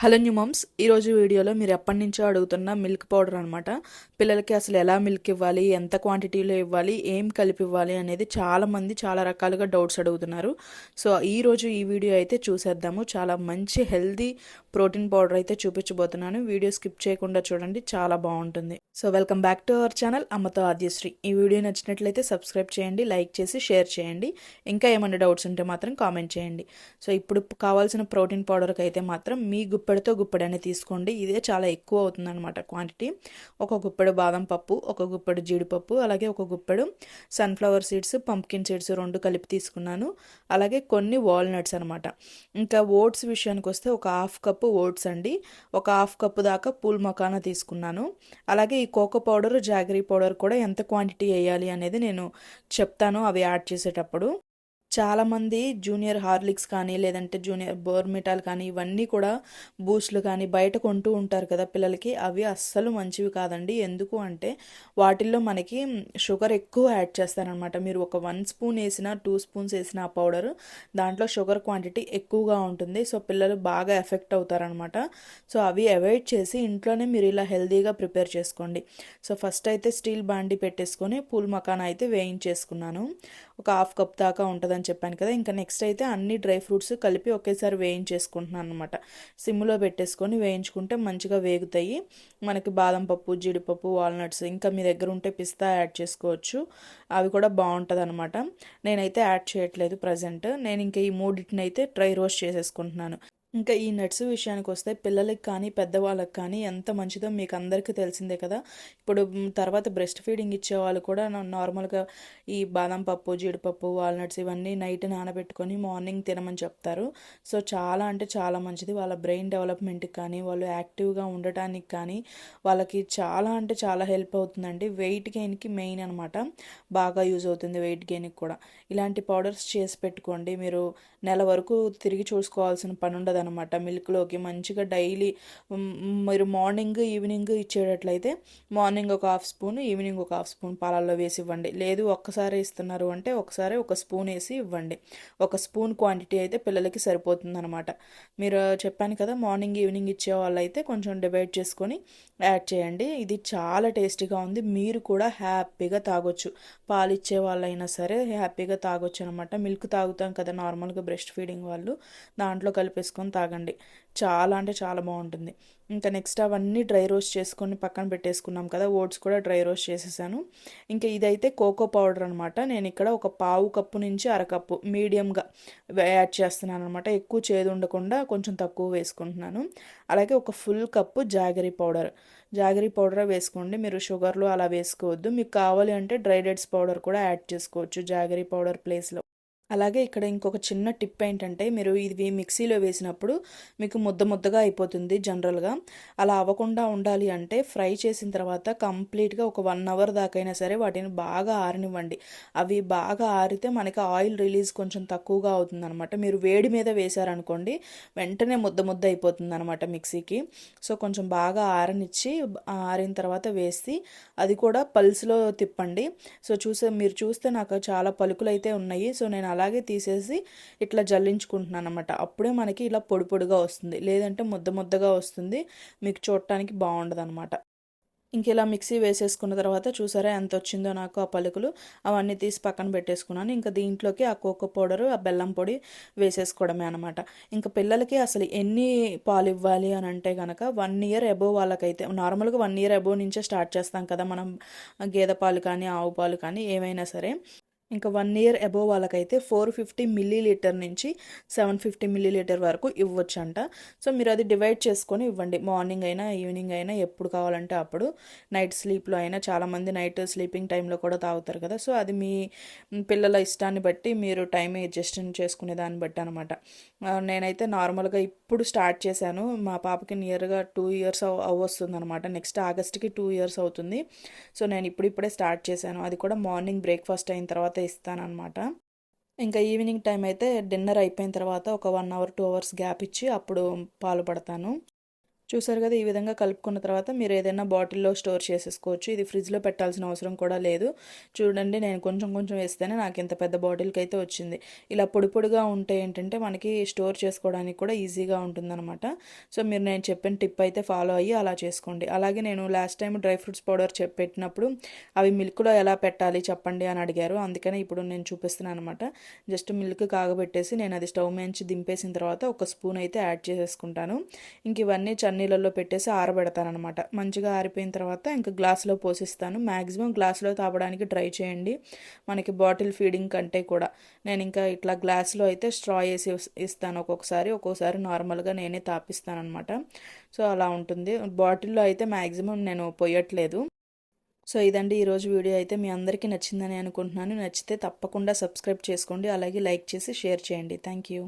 Hello new mumps ఈరోజు వీడియోలో మీరు ఎప్పటి నుంచో అడుగుతున్న మిల్క్ పౌడర్ అనమాట పిల్లలకి అసలు ఎలా మిల్క్ ఇవ్వాలి ఎంత క్వాంటిటీలో ఇవ్వాలి ఏం కలిపి ఇవ్వాలి అనేది చాలామంది చాలా రకాలుగా డౌట్స్ అడుగుతున్నారు. సో ఈరోజు ఈ వీడియో అయితే చూసేద్దాము. చాలా మంచి హెల్దీ ప్రోటీన్ పౌడర్ అయితే చూపించబోతున్నాను. వీడియో స్కిప్ చేయకుండా చూడండి చాలా బాగుంటుంది. So welcome back to our channel అమ్మతో ఆద్యశ్రీ. ఈ వీడియో నచ్చినట్లయితే సబ్స్క్రైబ్ చేయండి లైక్ చేసి షేర్ చేయండి. ఇంకా ఏమైనా డౌట్స్ ఉంటే మాత్రం కామెంట్ చేయండి. సో ఇప్పుడు కావాల్సిన ప్రోటీన్ పౌడర్కి అయితే మాత్రం మీ గుప్పెడుతో గుప్పెడని తీసుకోండి. ఇదే చాలా ఎక్కువ అవుతుంది అనమాట క్వాంటిటీ ఒక గుప్పెడు బాదం పప్పు ఒక గుప్పెడు జీడిపప్పు అలాగే ఒక గుప్పెడు సన్ఫ్లవర్ సీడ్స్ పంప్కిన్ సీడ్స్ రెండు కలిపి తీసుకున్నాను. అలాగే కొన్ని వాల్నట్స్ అనమాట ఇంకా ఓట్స్ విషయానికి వస్తే ఒక హాఫ్ కప్పు ఓట్స్ అండి. ఒక హాఫ్ కప్పు దాకా పూల్ మకానా తీసుకున్నాను. అలాగే ఈ కోకో పౌడర్ జాగరీ పౌడర్ కూడా ఎంత క్వాంటిటీ వేయాలి అనేది నేను చెప్తాను అవి యాడ్ చేసేటప్పుడు. చాలామంది జూనియర్ హార్లిక్స్ కానీ లేదంటే జూనియర్ బోర్మిటాల్ కానీ ఇవన్నీ కూడా బూస్ట్లు కానీ బయట కొంటూ ఉంటారు కదా పిల్లలకి. అవి అస్సలు మంచివి కాదండి. ఎందుకు అంటే వాటిల్లో మనకి షుగర్ ఎక్కువ యాడ్ చేస్తారనమాట. మీరు ఒక వన్ స్పూన్ వేసిన టూ స్పూన్స్ వేసిన ఆ పౌడర్ దాంట్లో షుగర్ క్వాంటిటీ ఎక్కువగా ఉంటుంది. సో పిల్లలు బాగా ఎఫెక్ట్ అవుతారనమాట. సో అవి అవాయిడ్ చేసి ఇంట్లోనే మీరు ఇలా హెల్తీగా ప్రిపేర్ చేసుకోండి. సో ఫస్ట్ అయితే స్టీల్ బాండి పెట్టేసుకొని పూల్ మకాన్ అయితే వేయించేసుకున్నాను. ఒక హాఫ్ కప్ దాకా ఉంటుంది అని చెప్పాను కదా ఇంకా నెక్స్ట్ అయితే అన్ని డ్రై ఫ్రూట్స్ కలిపి ఒకేసారి వేయించేసుకుంటున్నాను అనమాట సిమ్లో పెట్టేసుకొని వేయించుకుంటే మంచిగా వేగుతాయి. మనకి బాదం పప్పు జీడిపప్పు వాల్నట్స్ ఇంకా మీ దగ్గర ఉంటే పిస్తా యాడ్ చేసుకోవచ్చు. అవి కూడా బాగుంటుంది అనమాట నేనైతే యాడ్ చేయట్లేదు ప్రజెంట్ నేను ఇంకా ఈ మూడింటిని అయితే డ్రై రోస్ట్ చేసేసుకుంటున్నాను. ఇంకా ఈ నట్స్ విషయానికి వస్తే పిల్లలకి కానీ పెద్దవాళ్ళకి కానీ ఎంత మంచిదో మీకు అందరికీ తెలిసిందే కదా. ఇప్పుడు తర్వాత బ్రెస్ట్ ఫీడింగ్ ఇచ్చే వాళ్ళు కూడా నార్మల్గా ఈ బాదం పప్పు జీడిపప్పు వాల్నట్స్ ఇవన్నీ నైట్ నానబెట్టుకొని మార్నింగ్ తినమని చెప్తారు. సో చాలా అంటే చాలా మంచిది. వాళ్ళ బ్రెయిన్ డెవలప్మెంట్కి కానీ వాళ్ళు యాక్టివ్గా ఉండటానికి కానీ వాళ్ళకి చాలా అంటే చాలా హెల్ప్ అవుతుందండి. వెయిట్ గెయిన్కి మెయిన్ అనమాట బాగా యూజ్ అవుతుంది వెయిట్ గెయిన్కి కూడా. ఇలాంటి పౌడర్స్ చేసి పెట్టుకోండి. మీరు నెల వరకు తిరిగి చూసుకోవాల్సిన పని ఉండదు అనమాట మిల్క్లోకి మంచిగా డైలీ మీరు మార్నింగ్ ఈవినింగ్ ఇచ్చేటట్లయితే మార్నింగ్ ఒక హాఫ్ స్పూన్ ఈవినింగ్ ఒక హాఫ్ స్పూన్ పాలల్లో వేసి ఇవ్వండి. లేదు ఒక్కసారి ఇస్తున్నారు అంటే ఒకసారి ఒక స్పూన్ వేసి ఇవ్వండి. ఒక స్పూన్ క్వాంటిటీ అయితే పిల్లలకి సరిపోతుందనమాట మీరు చెప్పాను కదా మార్నింగ్ ఈవినింగ్ ఇచ్చే వాళ్ళైతే కొంచెం డివైడ్ చేసుకొని యాడ్ చేయండి. ఇది చాలా టేస్టీగా ఉంది. మీరు కూడా హ్యాపీగా తాగొచ్చు. పాలు ఇచ్చే వాళ్ళైనా సరే హ్యాపీగా తాగొచ్చు అనమాట మిల్క్ తాగుతాం కదా నార్మల్గా బ్రెస్ట్ ఫీడింగ్ వాళ్ళు దాంట్లో కలిపేసుకొని తాగండి. చాలా అంటే చాలా బాగుంటుంది. ఇంకా నెక్స్ట్ అవన్నీ డ్రై రోస్ట్ చేసుకొని పక్కన పెట్టేసుకున్నాం కదా ఓట్స్ కూడా డ్రై రోస్ట్ చేసేసాను. ఇంకా ఇదైతే కోకో పౌడర్ అనమాట నేను ఇక్కడ ఒక పావు కప్పు నుంచి అరకప్పు మీడియంగా యాడ్ చేస్తున్నాను అనమాట ఎక్కువ చేదు ఉండకుండా కొంచెం తక్కువ వేసుకుంటున్నాను. అలాగే ఒక full cup jaggery powder. Jaggery powder వేసుకోండి. మీరు షుగర్లో అలా వేసుకోవద్దు. మీకు కావాలి అంటే డ్రై డేట్స్ పౌడర్ కూడా యాడ్ చేసుకోవచ్చు జాగరీ పౌడర్ ప్లేస్లో. అలాగే ఇక్కడ ఇంకొక చిన్న టిప్ ఏంటంటే మీరు ఇది మిక్సీలో వేసినప్పుడు మీకు ముద్ద ముద్దగా అయిపోతుంది జనరల్గా. అలా అవ్వకుండా ఉండాలి అంటే ఫ్రై చేసిన తర్వాత కంప్లీట్గా ఒక వన్ అవర్ దాకైనా సరే వాటిని బాగా ఆరనివ్వండి. అవి బాగా ఆరితే మనకి ఆయిల్ రిలీజ్ కొంచెం తక్కువగా అవుతుంది అనమాట మీరు వేడి మీద వేశారనుకోండి వెంటనే ముద్ద ముద్ద అయిపోతుంది అనమాట మిక్సీకి. సో కొంచెం బాగా ఆరనిచ్చి ఆరిన తర్వాత వేసి అది కూడా పల్స్లో తిప్పండి. సో చూసే మీరు చూస్తే నాకు చాలా పలుకులు అయితే ఉన్నాయి. సో నేను అలాగే తీసేసి ఇట్లా జల్లించుకుంటున్నాను అనమాట అప్పుడే మనకి ఇలా పొడి పొడిగా వస్తుంది. లేదంటే ముద్ద ముద్దగా వస్తుంది. మీకు చూడటానికి బాగుండదు అనమాట ఇంకెలా మిక్సీ వేసేసుకున్న తర్వాత చూసారా ఎంత వచ్చిందో నాకు ఆ పలుకులు. అవన్నీ తీసి పక్కన పెట్టేసుకున్నాను. ఇంకా దీంట్లోకి ఆ కోకో పౌడరు ఆ బెల్లం పొడి వేసేసుకోవడమే అనమాట ఇంకా పిల్లలకి అసలు ఎన్ని పాలు ఇవ్వాలి అని అంటే కనుక వన్ ఇయర్ అబోవ్ వాళ్ళకైతే నార్మల్గా వన్ ఇయర్ అబోవ్ నుంచే స్టార్ట్ చేస్తాం కదా మనం. గేదె పాలు కానీ ఆవు పాలు కానీ ఏమైనా సరే. ఇంకా వన్ ఇయర్ అబోవ్ వాళ్ళకైతే ఫోర్ ఫిఫ్టీ మిల్లీ లీటర్ నుంచి సెవెన్ ఫిఫ్టీ మిల్లీ లీటర్ వరకు ఇవ్వచ్చంట. సో మీరు అది డివైడ్ చేసుకొని ఇవ్వండి. మార్నింగ్ అయినా ఈవినింగ్ అయినా ఎప్పుడు కావాలంటే అప్పుడు. నైట్ స్లీప్లో అయినా చాలామంది నైట్ స్లీపింగ్ టైంలో కూడా తాగుతారు కదా. సో అది మీ పిల్లల ఇష్టాన్ని బట్టి మీరు టైం అడ్జస్ట్ చేసుకునే దాన్ని బట్టి అనమాట నేనైతే నార్మల్గా ఇప్పుడు స్టార్ట్ చేశాను. మా పాపకి నియర్గా టూ ఇయర్స్ అవ్వస్తుంది అనమాట నెక్స్ట్ ఆగస్ట్కి టూ ఇయర్స్ అవుతుంది. సో నేను ఇప్పుడిప్పుడే స్టార్ట్ చేశాను. అది కూడా మార్నింగ్ బ్రేక్ఫాస్ట్ అయిన తర్వాత ఇస్తానన్నమాట. ఇంకా ఈవినింగ్ టైం అయితే డిన్నర్ అయిపోయిన తర్వాత ఒక one hour two hours gap ఇచ్చి అప్పుడు పాలు పడతాను. చూసారు కదా ఈ విధంగా కలుపుకున్న తర్వాత మీరు ఏదైనా బాటిల్లో స్టోర్ చేసేసుకోవచ్చు. ఇది ఫ్రిడ్జ్లో పెట్టాల్సిన అవసరం కూడా లేదు. చూడండి నేను కొంచెం కొంచెం వేస్తేనే నాకు ఇంత పెద్ద బాటిల్కి అయితే వచ్చింది. ఇలా పొడి పొడిగా ఉంటే ఏంటంటే మనకి స్టోర్ చేసుకోవడానికి కూడా ఈజీగా ఉంటుందన్నమాట. సో మీరు నేను చెప్పిన టిప్ అయితే ఫాలో అయ్యి అలా చేసుకోండి. అలాగే నేను last time dry fruits powder చెప్పి పెట్టినప్పుడు అవి మిల్క్లో ఎలా పెట్టాలి చెప్పండి అని అడిగారు. అందుకనే ఇప్పుడు నేను చూపిస్తున్నాను అనమాట జస్ట్ మిల్క్ కాగబెట్టేసి నేను అది స్టవ్ నుంచి దింపేసిన తర్వాత ఒక స్పూన్ అయితే యాడ్ చేసేసుకుంటాను. ఇంక ఇవన్నీ నీళ్ళల్లో పెట్టేసి ఆరబెడతానమాట మంచిగా ఆరిపోయిన తర్వాత ఇంకా గ్లాస్లో పోసిస్తాను. మ్యాక్సిమం గ్లాస్లో తాపడానికి ట్రై చేయండి. మనకి బాటిల్ ఫీడింగ్ కంటే కూడా. నేను ఇంకా ఇట్లా గ్లాస్లో అయితే స్ట్రా వేసి ఇస్తాను ఒక్కొక్కసారి. ఒక్కొక్కసారి నార్మల్గా నేనే తాపిస్తాను అనమాట సో అలా ఉంటుంది. బాటిల్లో అయితే మ్యాక్సిమం నేను పోయట్లేదు. సో ఇదండి ఈరోజు వీడియో అయితే. మీ అందరికీ నచ్చిందని అనుకుంటున్నాను. నచ్చితే తప్పకుండా సబ్స్క్రైబ్ చేసుకోండి. అలాగే లైక్ చేసి షేర్ చేయండి. Thank you.